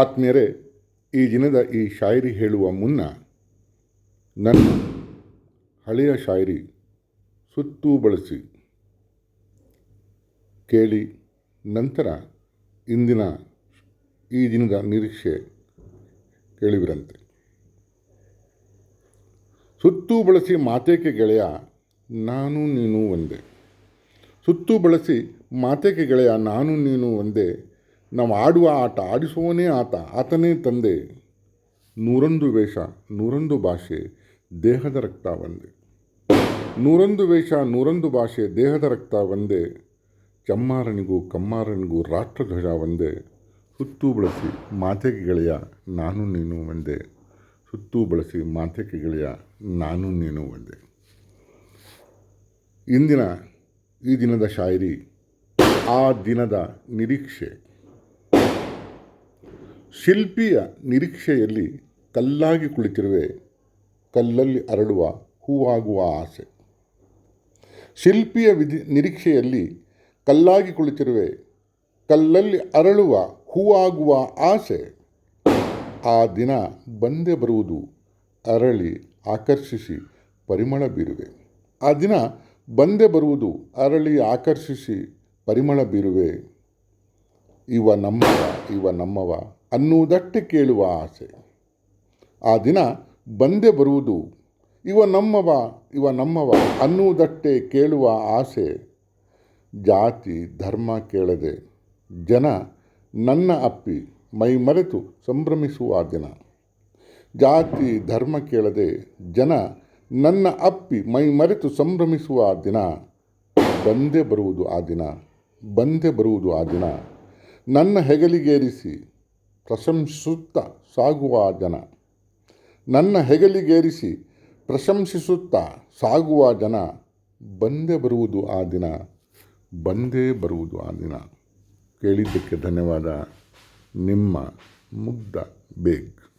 ಆತ್ಮೀಯರೇ, ಈ ದಿನದ ಈ ಶಾಯರಿ ಹೇಳುವ ಮುನ್ನ ನನ್ನ ಹಳೆಯ ಶಾಯರಿ ಸುತ್ತು ಬಳಸಿ ಕೇಳಿ ನಂತರ ಇಂದಿನ ಈ ದಿನದ ನಿರೀಕ್ಷೆ ಕೇಳಿವಿರಂತೆ ಸುತ್ತು ಬಳಸಿ ಮಾತೇಕೆ ಗೆಳೆಯ, ನಾನು ನೀನು ಒಂದೇ. ಸುತ್ತು ಬಳಸಿ ಮಾತೇಕೆ ಗೆಳೆಯ, ನಾನು ನೀನು ಒಂದೇ. ನಾವು ಆಡುವ ಆಟ, ಆಡಿಸುವವನೇ ಆತ, ಆತನೇ ತಂದೆ. ನೂರೊಂದು ವೇಷ, ನೂರೊಂದು ಭಾಷೆ, ದೇಹದ ರಕ್ತ ಒಂದೇ. ನೂರೊಂದು ವೇಷ, ನೂರೊಂದು ಭಾಷೆ, ದೇಹದ ರಕ್ತ ಒಂದೇ. ಚಮ್ಮಾರನಿಗೂ ಕಮ್ಮಾರನಿಗೂ ರಾಷ್ಟ್ರಧ್ವಜ ಒಂದೇ. ಸುತ್ತು ಬಳಸಿ ಮಾತೆಗೆ ಗೆಳೆಯ ನಾನು ನೀನು ಒಂದೇ. ಸುತ್ತು ಬಳಸಿ ಮಾತೆಗೆ ಗೆಳೆಯ ನಾನು ನೀನು ಒಂದೇ. ಇಂದಿನ ಈ ದಿನದ ಶಾಯರಿ, ಆ ದಿನದ ನಿರೀಕ್ಷೆ. ಶಿಲ್ಪಿಯ ನಿರೀಕ್ಷೆಯಲ್ಲಿ ಕಲ್ಲಾಗಿ ಕುಳಿತಿರುವೆ, ಕಲ್ಲಲ್ಲಿ ಅರಳುವ ಹೂವಾಗುವ ಆಸೆ. ಶಿಲ್ಪಿಯ ವಿಧಿ, ನಿರೀಕ್ಷೆಯಲ್ಲಿ ಕಲ್ಲಾಗಿ ಕುಳಿತಿರುವೆ, ಕಲ್ಲಲ್ಲಿ ಅರಳುವ ಹೂವಾಗುವ ಆಸೆ. ಆ ದಿನ ಬಂದೆ ಬರುವುದು ಅರಳಿ ಆಕರ್ಷಿಸಿ ಪರಿಮಳ ಬೀರುವೆ. ಆ ದಿನ ಬಂದೆ ಬರುವುದು ಅರಳಿ ಆಕರ್ಷಿಸಿ ಪರಿಮಳ ಬೀರುವೆ. ಇವ ನಮ್ಮವ ಇವ ನಮ್ಮವ ಅನ್ನುವುದಟ್ಟೆ ಕೇಳುವ ಆಸೆ. ಆ ದಿನ ಬಂದೇ ಬರುವುದು ಇವ ನಮ್ಮವ ಇವ ನಮ್ಮವ ಅನ್ನುವುದಟ್ಟೆ ಕೇಳುವ ಆಸೆ. ಜಾತಿ, ಧರ್ಮ ಕೇಳದೆ ಜನ ನನ್ನ ಅಪ್ಪಿ, ಮೈ ಮರೆತು ಸಂಭ್ರಮಿಸುವ ದಿನ. ಜಾತಿ, ಧರ್ಮ ಕೇಳದೆ ಜನ ನನ್ನ ಅಪ್ಪಿ, ಮೈ ಮರೆತು ಸಂಭ್ರಮಿಸುವ ದಿನ. ಬಂದೇ ಬರುವುದು ಆ ದಿನ, ಬಂದೇ ಬರುವುದು ಆ ದಿನ. ನನ್ನ ಹೆಗಲಿಗೇರಿಸಿ ಪ್ರಶಂಸಿಸುತ್ತಾ, ಸಾಗುವ ಜನ. ನನ್ನ ಹೆಗಲಿಗೇರಿಸಿ ಪ್ರಶಂಸಿಸುತ್ತಾ, ಸಾಗುವ ಜನ. ಬಂದೇ ಬರುವುದು ಆ ದಿನ. ಬಂದೇ ಬರುವುದು ಆ ದಿನ. ಕೇಳಿದ್ದಕ್ಕೆ ಧನ್ಯವಾದ. ನಿಮ್ಮ ಮುಗ್ಧ ಬೇಗ್.